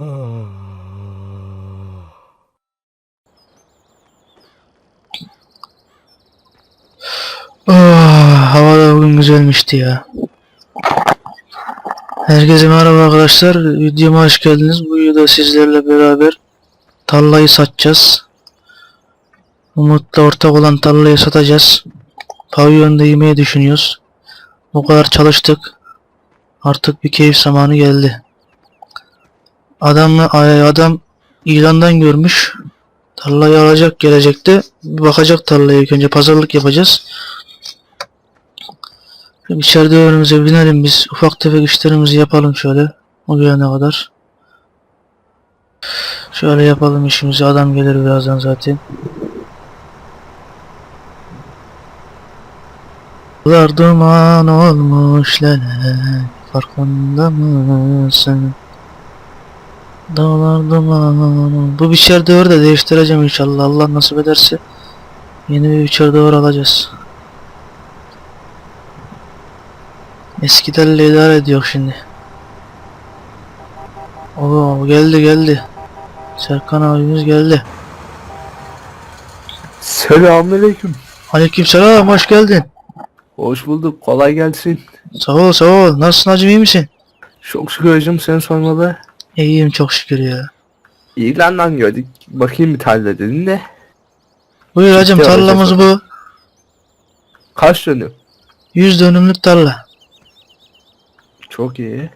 Ah, hava da bugün güzelmişti ya. Herkese merhaba arkadaşlar. Videoma hoş geldiniz. Bu videoda sizlerle beraber tarlayı satacağız. Umut'la ortak olan tarlayı satacağız. Pavyonda yemeyi düşünüyoruz. O kadar çalıştık. Artık bir keyif zamanı geldi. Adamla adam ilandan görmüş. Tarlayı alacak gelecekte. Bir bakacak tarlaya ilk önce pazarlık yapacağız. İçeride önümüze binelim biz. Ufak tefek işlerimizi yapalım şöyle. O gelene kadar. Şöyle yapalım işimizi. Adam gelir birazdan zaten. Duman olmuş lele. Farkında mısın? Dağlar duman. Bu biçer dövür de değiştireceğim inşallah. Allah nasip ederse. Yeni bir biçer dövür alacağız. Eski telle idare ediyor şimdi. Oo geldi geldi. Serkan abimiz geldi. Selamünaleyküm. Aleykümselam hoş geldin. Hoş bulduk. Kolay gelsin. Sağ ol sağ ol. Nasılsın hacım iyi misin? Çok şükür hocam sen sormalı. İyiyim çok şükür ya. İlandan gördük. Bakayım bir tarla dedin de. Buyur hacım Ciddi tarlamız bu. Kaç dönüm? 100 dönümlük tarla. Çok iyi.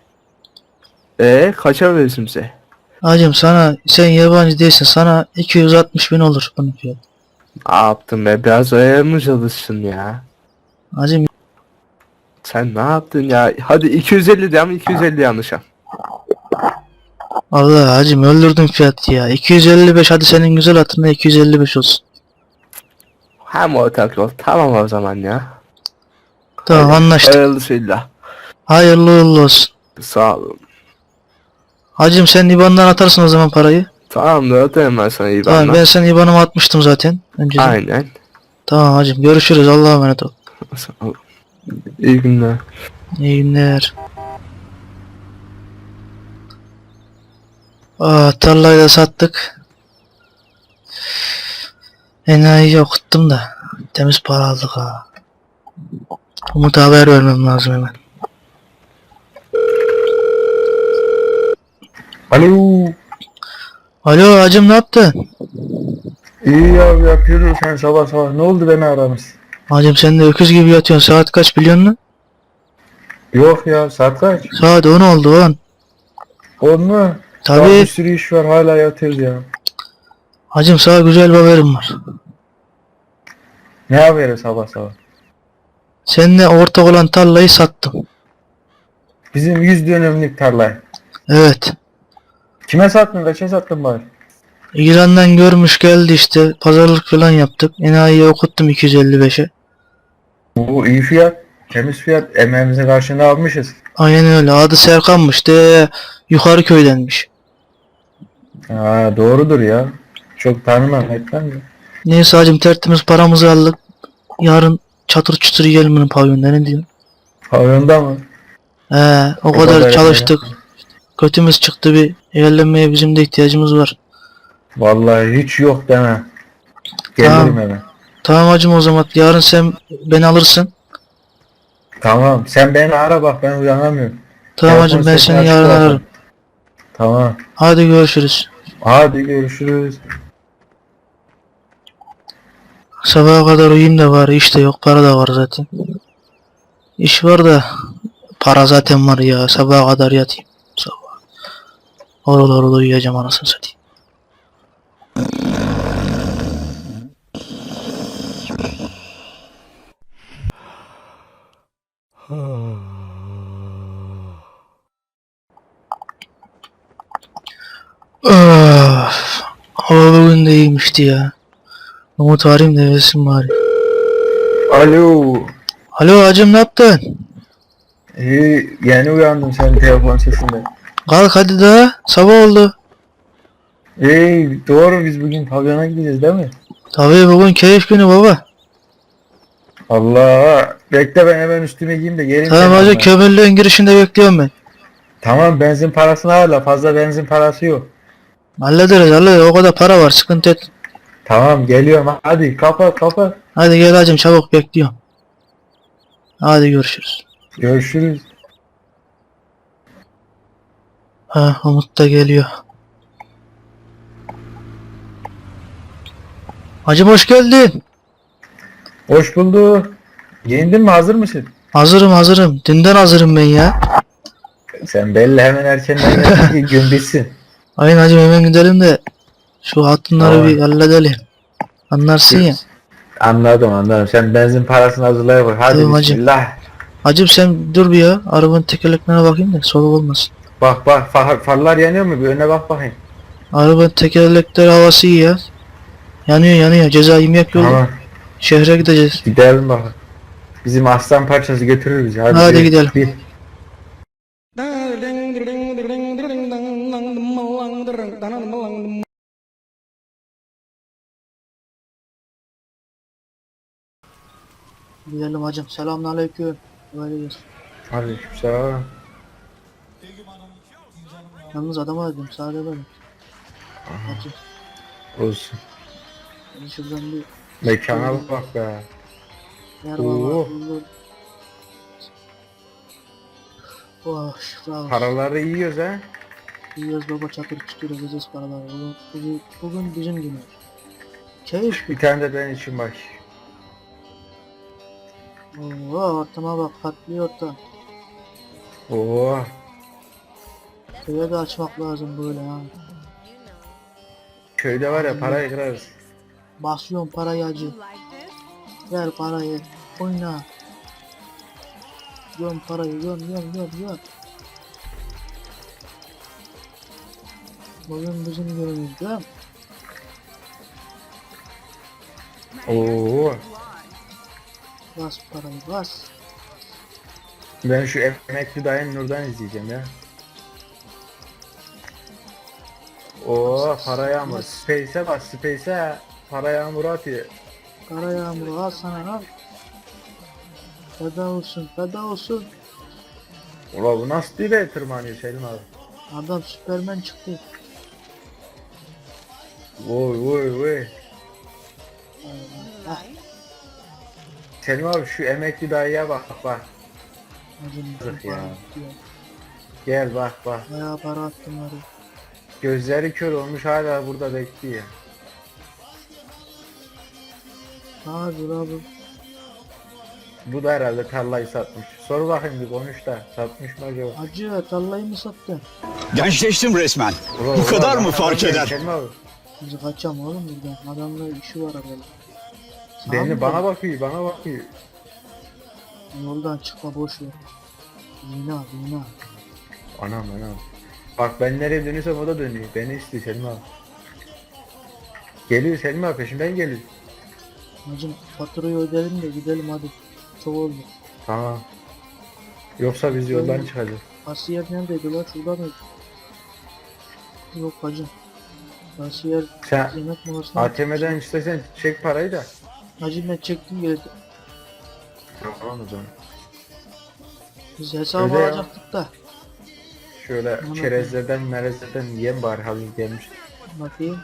Ee kaça verirsin size? Hacım sana sen yabancı değilsin sana 260 bin olur bunun fiyatı. Ne yaptın be? Biraz öyle mi çalışsın ya? Hacım Sen ne yaptın ya? Hadi 250 de ama 250 yanlış al. Allah hacım öldürdün fiyatı ya. 255 hadi senin güzel hatırına 255 olsun. Hem ortak yol. Tamam o zaman ya. Tamam Hadi, anlaştık. Hayırlısıyla. Hayırlı uğurlu olsun. Sağ olun. Hacım sen IBAN'dan atarsın o zaman parayı. Tamam da ödeyim ben sana iyi Tamam ben senin IBAN'ımı atmıştım zaten. Önceden. Aynen. Tamam hacım görüşürüz Allah'a emanet ol. Sağ ol. İyi günler. İyi günler. Aa, tarlayı da sattık. Enayi'yi okuttum da temiz para aldık ha. Umut'a haber vermem lazım hemen. Alo. Alo hacım ne yaptın? İyi ya yapıyoruz sen sabah sabah. Ne oldu beni aramışsın? Hacım sen de öküz gibi yatıyorsun. Saat kaç biliyor musun? Yok ya saat kaç? Saat 10 oldu 10. On mu? Daha Tabii. bir sürü iş var hala yatıyoruz ya. Hacım sana güzel bir haberim var. Ne haberi sabah sabah? Seninle ortak olan tarlayı sattım. Bizim 100 dönümlük tarlayı. Evet. Kime sattın? Kaça sattın bari? İran'dan görmüş geldi işte. Pazarlık falan yaptık. Enayi'ye okuttum 255'e. Bu iyi fiyat. Temiz fiyat. Emeğimizin karşılığını almışız. Aynen öyle. Adı Serkan'mış de yukarı köydenmiş. Ha doğrudur ya. Çok tanımam etmem mi? Neyse hacım tertemiz paramızı aldık. Yarın çatır çutur yiyelim bunun pavyonda ne diyorsun? Pavyonda mı? He, o, O kadar, kadar çalıştık. Kötümüz çıktı bir eğlenmeye bizim de ihtiyacımız var. Vallahi hiç yok deme. Gelirim Tamam. hemen. Tamam hacım o zaman yarın sen beni alırsın. Tamam. Sen beni ara bak ben uyanamıyorum. Tamam Telefon hacım ben seni yarın ararım. Tamam. Hadi görüşürüz. Hadi görüşürüz. Sabaha kadar uyuyayım da var iş de yok para da var zaten. İş var da para zaten var ya sabaha kadar yatayım. Sabah. Orul orul uyuyacağım anasını satayım. Öf, bugün de iyiymişti ya. Arayayım da versin bari. Alo. Alo hacım ne yaptın? İyi, yeni uyandım senin telefon sesinden. Kalk hadi daha sabah oldu. İyi, doğru biz bugün pavyona gideceğiz değil mi? Tabii bugün keyif günü baba. Allah, bekle ben hemen üstüme giyeyim de geleyim. Tamam hacı kömürlüğün girişinde bekliyorum ben. Tamam benzin parasını hala fazla benzin parası yok. Hallederiz hallederiz o kadar para var sıkıntı et. Tamam geliyorum hadi kapat kapat. Hadi gel hacım çabuk bekliyorum. Hadi görüşürüz. Görüşürüz. Ha Umut da geliyor. Hacım hoş geldin. Hoş bulduk. Giyindin mi hazır mısın? Hazırım hazırım. Dünden hazırım ben ya. Sen belli hemen erkenden gün bitsin. Aynen hacım hemen gidelim de şu hatunları Tamam. bir halledelim. Anlarsın ya. Anladım anladım. Sen benzin parasını hazırlaya bak. Hadi Tamam hacım. bismillah. Hacım sen dur bir ya. Arabanın tekerleklerine bakayım da soluk olmasın. Bak bak far, farlar yanıyor mu? Bir önüne bak bakayım. Arabanın tekerlekleri havası iyi ya. Yanıyor yanıyor. Ceza yemek yolu. Tamam. Şehre gideceğiz. Gidelim bakalım. Bizim aslan parçası götürür bizi. Hadi, Hadi bir- gidelim. Bir. Gidelim hacım. Selamünaleyküm. Böyle gel. Hadi selam. Yalnız adama dedim. Sade böyle. Hacım. Olsun. hadi Şuradan bir Mekana bak be. yer Oo. Oh şurada. Paraları yiyoruz ha. Yiyoruz baba çakır çıkıyor gideceğiz paralar. Bugün, bugün, bugün bizim günü. Keyif. Bir tane de ben için bak. Oo ortama bak patlıyor ortam. Oo. Köye de açmak lazım böyle ha. Köyde var ya parayı kırarız. Basıyorum parayı acı. Ver parayı. Oyna. Göm parayı göm göm göm göm. Bugün bizim günümüz göm. Oo. Bas parayı bas. Ben şu emekli dayın Nur'dan izleyeceğim ya. Oo para yağmur. Space'e bak Space'e para yağmuru atıyor. Kara yağmuru al sana al. Feda olsun feda olsun. Ulan bu nasıl dibe tırmanıyor Selim abi. Adam süpermen çıktı. Oy oy. Ah Selim abi şu emekli dayıya bak bak. Yazık ya. Gel bak bak. Bayağı para attım oraya. Gözleri kör olmuş hala burada bekliyor. Hadi la bu. Bu da herhalde tarlayı satmış. Sor bakayım bir konuş da satmış mı acaba? Hacı tarlayı mı sattın? Gençleştim resmen. Ulan, Bu kadar ulan, mı fark eder? Selim abi. Biz kaçam oğlum buradan. Adamla işi var böyle. Mı bana bakıyor bana bakıyor. Yoldan çıkma boş ver. Zina zina. Anam anam. Bak ben nereye dönüyorsam o da dönüyor. Beni istiyor Selim abi. Geliyor Selim abi peşimden geliyor. Hacım faturayı ödeyelim de gidelim hadi. Çok oldu. Tamam. Yoksa biz yoldan çıkacağız. Kasiyer neredeydi lan? Şurada mıydı? Yok hacım. Kasiyer Sen yemek molasına... ATM'den istesen çek parayı da. Hacım ben çektim geldi. Tamam o zaman. Biz hesabı Öyle ya. alacaktık da. Şöyle Tamam. çerezlerden merezlerden yiyen bari hazır gelmiş. Bakayım.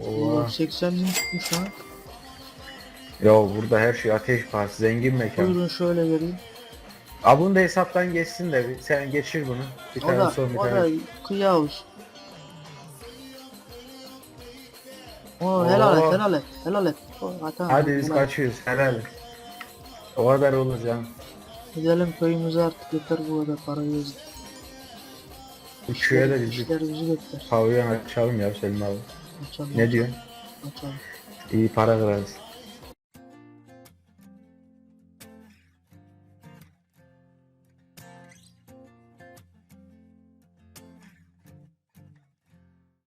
Oo. Oo. 80 bin tutmuş lan. Ya burada her şey ateş pahası zengin mekan. Buyurun şöyle vereyim. Aa bunu da hesaptan geçsin de bir sen geçir bunu. Bir O tane da, son bir o da tane. kıyavuz. Oo, Oo. helal et, helal et, helal et. Tamam, Hadi biz et. kaçıyoruz helal. O kadar olur canım. Gidelim köyümüze artık yeter bu kadar para yazdık. Bu köye de bizi İşler bizi bekler. pavyon açalım ya Selim abi. Açalım. Ne diyorsun? Açalım. İyi para kırarız.